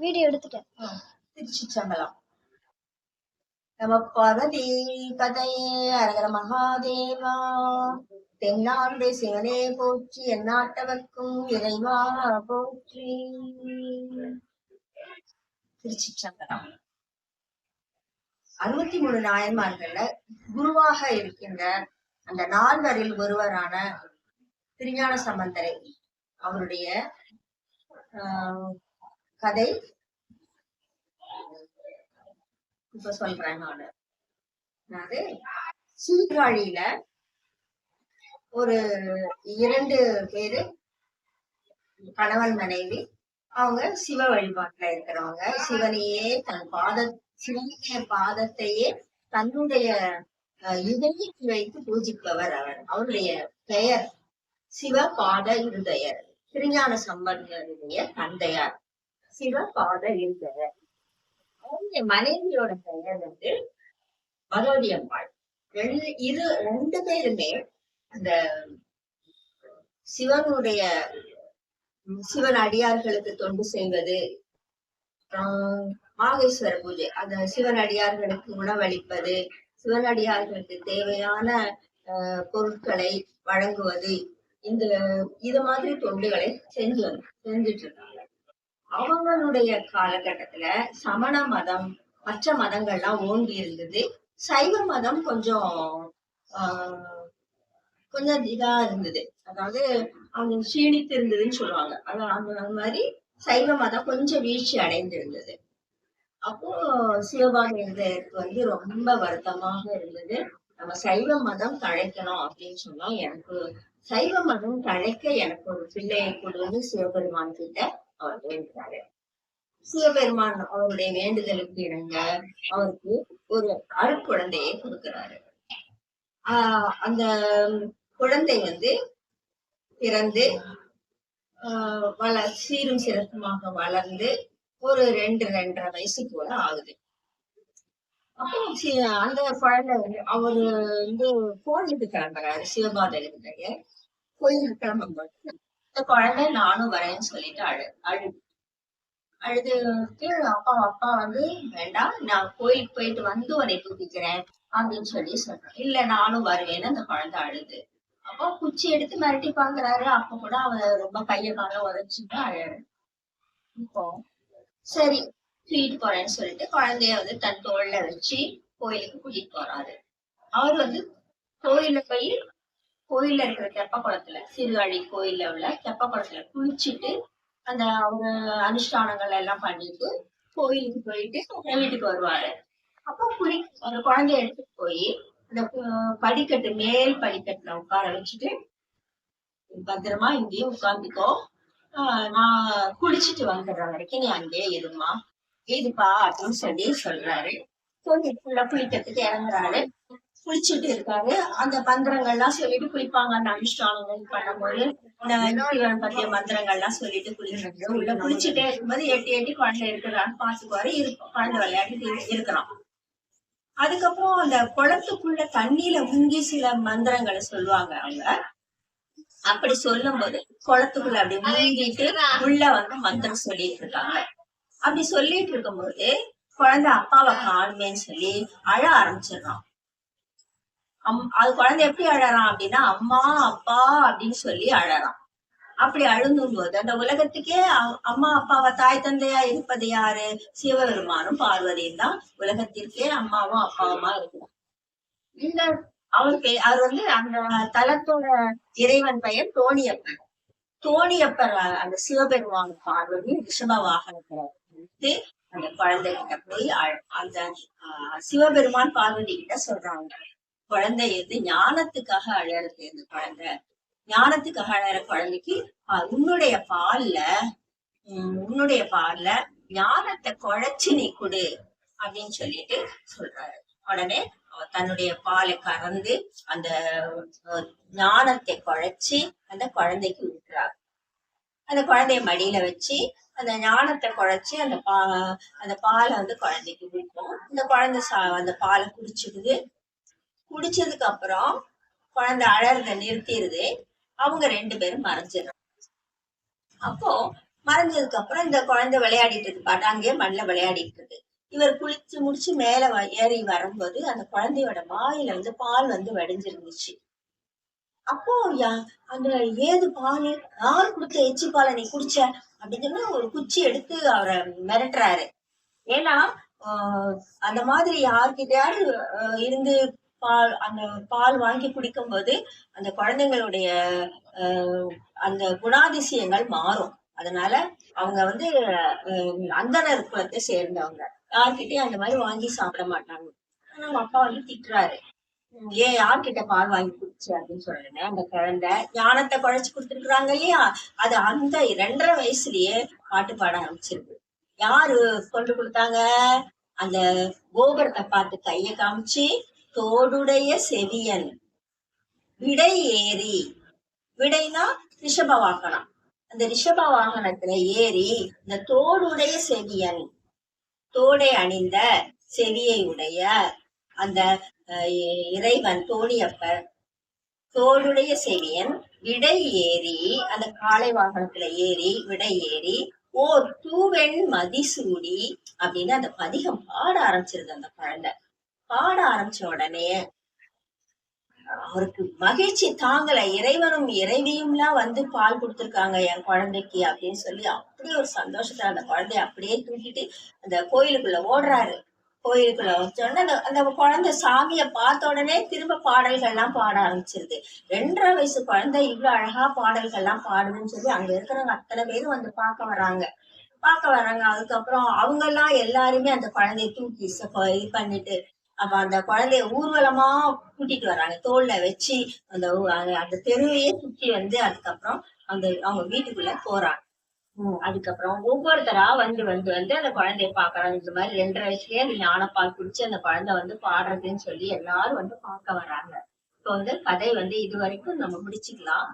Video எடுத்துட்டேன். திருச்சிச்சம்பலம் நம பார்வதி கதையே அரகர மகாதேவா. தென்னாருடைய சிவனே போற்றி எந்நாட்டவர்க்கும் இறைவா போற்றி. திருச்சிச்சம்பலம் அறுபத்தி மூணு நாயன்மார்கள்ல குருவாக இருக்கின்ற அந்த நால்வரில் ஒருவரான திருஞான சம்பந்தரை அவருடைய ஆஹ், கதை. இப்ப சொல்றேன் நானு. அதாவது சீர்காழியில ஒரு இரண்டு பேரு கணவன் மனைவி அவங்க சிவ வழிபாட்டுல இருக்கிறவங்க. சிவனையே தன் பாத சிவனுடைய பாதத்தையே தன்னுடைய அஹ், இதயத்தில் வைத்து பூஜிப்பவர் அவர். அவருடைய பெயர் சிவ பாத இருதயர். திருஞான சம்பந்தருடைய தந்தையார். சிவபாத இருதயர் அவங்க மனைவியோட பெயர் வந்து பகவதி அம்மாள் ரெண்டு இரு ரெண்டு பேருமே அந்த சிவனுடைய சிவன் அடியார்களுக்கு தொண்டு செய்வது மாகேஸ்வர பூஜை அந்த சிவன் அடியார்களுக்கு உணவளிப்பது சிவன் அடியார்களுக்கு தேவையான அஹ், பொருட்களை வழங்குவது இந்த இது மாதிரி தொண்டுகளை செஞ்சு வந்து செஞ்சுட்டு இருக்காங்க. அவங்களுடைய காலகட்டத்துல சமண மதம் மற்ற மதங்கள்லாம் ஓங்கி இருந்தது. சைவ மதம் கொஞ்சம் ஆஹ், கொஞ்சம் இதா இருந்தது. அதாவது அவங்க சீணித்து இருந்ததுன்னு சொல்லுவாங்க. அதான் அந்த அந்த மாதிரி சைவ மதம் கொஞ்சம் வீழ்ச்சி அடைந்து இருந்தது அப்போ சிவபாகியருக்கு வந்து ரொம்ப வருத்தமாக இருந்தது. நம்ம சைவ மதம் தழைக்கணும் அப்படின்னு சொன்னா எனக்கு சைவ மதம் தழைக்க எனக்கு ஒரு பிள்ளையை கொடுன்னு சிவபெருமான் கிட்ட அவர் சிவபெருமான் அவருடைய வேண்டுதலுக்கு இணங்க அவருக்கு ஒரு அருட்குழந்தையை கொடுக்கிறாரு. ஆஹ் அந்த குழந்தை வந்து பிறந்து ஆஹ் வள சீரும் சிறப்புமாக வளர்ந்து ஒரு ரெண்டு ரெண்டரை வயசு போல ஆகுது. அப்போ சி- அந்த குழந்தை வந்து அவரு வந்து கோயிலுக்கு கிளம்புறாரு சிவபாதகருடைய கோயிலுக்கு கிளம்பும்போது. இந்த குழந்தை நானும் வரேன்னு சொல்லிட்டு அழு அழு. அழுதுட்டு அப்பா அப்பா வந்து வேண்டாம் நான் கோயிலுக்கு போயிட்டு வந்து உன்னை கூப்பிக்கிறேன் அப்படின்னு சொல்லி சொல்றேன் இல்ல நானும் வருவேன்னு அந்த குழந்தை அழுது. அப்போ குச்சி எடுத்து மிரட்டி பாக்குறாரு அப்ப கூட அவ ரொம்ப கைய கால உதச்சுட்டு அழகு இப்போ? சரி தூக்கிட்டு போறேன்னு சொல்லிட்டு குழந்தைய வந்து தன் தோல்ல வச்சு கோயிலுக்கு கூட்டிட்டு போறாரு. அவர் வந்து கோயில்ல போய் கோயில்ல இருக்கிற தெப்ப குளத்துல சீர்காழி கோயில்ல உள்ள தெப்ப குளத்துல குளிச்சுட்டு அந்த அவங்க அனுஷ்டானங்கள் எல்லாம் பண்ணிட்டு கோயிலுக்கு போயிட்டு வீட்டுக்கு வருவாரு. அப்போ குளி அந்த குழந்தைய எடுத்துட்டு போய் அந்த படிக்கட்டு மேல் படிக்கட்டுல உட்கார வச்சுட்டு பத்திரமா இங்கேயே உட்காந்துக்கோ. ஆஹ் நான் குளிச்சுட்டு வந்துடுற வரைக்கும் நீ அங்கேயே இருமா இதுப்பா அப்படின்னு சொல்லி சொல்றாரு. சொல்லி ஃபுல்லா குளிக்கிறதுக்கு இறங்குறாரு. குளிச்சுட்டு இருக்காரு. அந்த மந்திரங்கள்லாம் சொல்லிட்டு குளிப்பாங்க. அந்த அனுஷ்டானங்கள் பண்ணும்போது இந்த சிவன் பத்திய மந்திரங்கள்லாம் சொல்லிட்டு குளிச்சுட்டு உள்ள குளிச்சுட்டே இருக்கும்போது எட்டி எட்டி குழந்தை இருக்கிறான்னு பாத்துக்குவாரு இருக்கும் குழந்தை விளையாடிட்டு இருக்கிறான் அதுக்கப்புறம் அந்த குளத்துக்குள்ள தண்ணியில முங்கி சில மந்திரங்களை சொல்லுவாங்க அவங்க. அப்படி சொல்லும்போது குளத்துக்குள்ள அப்படி முங்கிட்டு உள்ள வந்து மந்திரம் சொல்லிட்டு இருக்காங்க. அப்படி சொல்லிட்டு இருக்கும்போது குழந்தை அப்பாவை காணுமேன்னு சொல்லி அழ ஆரம்பிச்சிடுறான். அம் அது குழந்தை எப்படி அழறான் அப்படின்னா அம்மா அப்பா அப்படின்னு சொல்லி அழறான். அப்படி அழுந்தும் போது அந்த உலகத்துக்கே அம்மா அப்பாவை தாய் தந்தையா இருப்பது யாரு? சிவபெருமானும் பார்வதியும் தான் உலகத்திற்கே அம்மாவும் அப்பாவுமா இருக்கிறார் இந்த அவர் பே- அவர் வந்து அந்த தலத்தோட இறைவன் பெயர் தோணியப்பன் தோணியப்பர் அந்த சிவபெருமான் பார்வதி ரிஷப வாகனத்துல வந்து அந்த குழந்தை கிட்ட போய் அழ- அந்த ஆஹ், சிவபெருமான் பார்வதி கிட்ட சொல்றாங்க. குழந்தை எது ஞானத்துக்காக அழறது அந்த குழந்தை. ஞானத்துக்காக அழற குழந்தைக்கு உன்னுடைய பால்ல உம், உன்னுடைய பால்ல ஞானத்தை குழைச்சி நீ கொடு அப்படின்னு சொல்லிட்டு சொல்றாரு. உடனே தன்னுடைய பாலை கறந்து அந்த ஞானத்தை குழைச்சி அந்த குழந்தைக்கு விட்டுறாரு. அந்த குழந்தைய மடியில வச்சு அந்த ஞானத்தை குழைச்சு அந்த பா அந்த பாலை வந்து குழந்தைக்கு ஊட்டும் அந்த குழந்தை சா அந்த பாலை குடிச்சிடுது குடிச்சதுக்கு அப்புறம் குழந்தை அழறத நிறுத்திடுது. அவங்க ரெண்டு பேரும் மறைஞ்சிடுறாங்க. அப்போ மறைஞ்சதுக்கு அப்புறம் இந்த குழந்தை விளையாடிட்டு இருக்கு பாட்டு அங்கேயே மண்ணில் விளையாடிட்டு இருக்கு. இவர் குளிச்சு முடிச்சு மேல ஏறி வரும்போது அந்த குழந்தையோட வாயில வந்து பால் வந்து வடிஞ்சிருந்துச்சு. அப்போ யா- அந்த ஏது பால்? யார் கொடுத்த எச்சி பாலை நீ குடிச்ச? அப்படின்னு ஒரு குச்சி எடுத்து அவரை மிரட்டுறாரு. ஏன்னா அந்த மாதிரி யார்கிட்டயாவது இருந்து பால் அந்த பால் வாங்கி குடிக்கும்போது அந்த குழந்தைங்களுடைய அந்த குணாதிசயங்கள் மாறும். அதனால அவங்க வந்து அந்தனர் குலத்தை சேர்ந்தவங்க. யார்கிட்டயும் அந்த மாதிரி வாங்கி சாப்பிட மாட்டாங்க. ஆனா அவங்க அப்பா வந்து திட்டுறாரு. ஏன் யார்கிட்ட பால் வாங்கி குடிச்சு அப்படின்னு சொல்றேன் அந்த குழந்தை ஞானத்தை குழைச்சு கொடுத்துருக்குறாங்க இல்லையா? அது அந்த ரெண்டரை வயசுலயே பாட்டு பாட ஆரம்பிச்சிருக்கு. யாரு கொண்டு கொடுத்தாங்க? அந்த கோபுரத்தை பார்த்து கைய காமிச்சு தோடுடைய செவியன். விடை ஏறி. விடைனா ரிஷப வாகனம். அந்த ரிஷப வாகனத்துல ஏறி இந்த தோடுடைய செவியன். தோடை அணிந்த செவியை உடைய அந்த இறைவன் தோணியப்பர் தோளுடைய செவியன் விடை ஏறி அந்த காளை வாகனத்துல ஏறி விடை ஏறி ஓர் தூவெண் மதிசூடி அப்படின்னு அந்த பதிகம் பாட ஆரம்பிச்சிருது அந்த குழந்தை பாட ஆரம்பிச்ச உடனே அவருக்கு மகிழ்ச்சி. தாங்கல. இறைவனும் இறைவியும்லாம் வந்து பால் கொடுத்துருக்காங்க என் குழந்தைக்கு அப்படின்னு சொல்லி அப்படி ஒரு சந்தோஷத்துல அந்த குழந்தைய அப்படியே தூக்கிட்டு அந்த கோயிலுக்குள்ள ஓடுறாரு. கோயிலுக்குள்ள வச்சோடனே அந்த அந்த குழந்தை சாமியை பார்த்த உடனே திரும்ப பாடல்கள்லாம் பாட ஆரம்பிச்சிருது. ரெண்டரை வயசு குழந்தை இவ்வளவு அழகா பாடல்கள்லாம் பாடுதுன்னு சொல்லி அங்க இருக்கிறவங்க அத்தனை பேரும் வந்து பார்க்க வராங்க. பார்க்க வராங்க. அதுக்கப்புறம் அவங்க எல்லாம் எல்லாருமே அந்த குழந்தைய தூக்கி ச- இது பண்ணிட்டு அப்ப அந்த குழந்தைய ஊர்வலமா கூட்டிட்டு வராங்க தோல்ல வச்சு அந்த அந்த- தெருவையே சுத்தி வந்து அதுக்கப்புறம் அந்த அவங்க வீட்டுக்குள்ள போறாங்க. அதுக்கப்புறம் ஒவ்வொருத்தரா வந்து வந்து வந்து அந்த குழந்தைய பாக்குறாங்க இந்த மாதிரி ரெண்டரை வயசுலயே அந்த ஞானப்பால் குடிச்சு அந்த குழந்தை வந்து பாடுறதுன்னு சொல்லி எல்லாரும் வந்து பார்க்க வராங்க. இப்போ வந்து கதை வந்து இது வரைக்கும் நம்ம முடிச்சுக்கலாம்.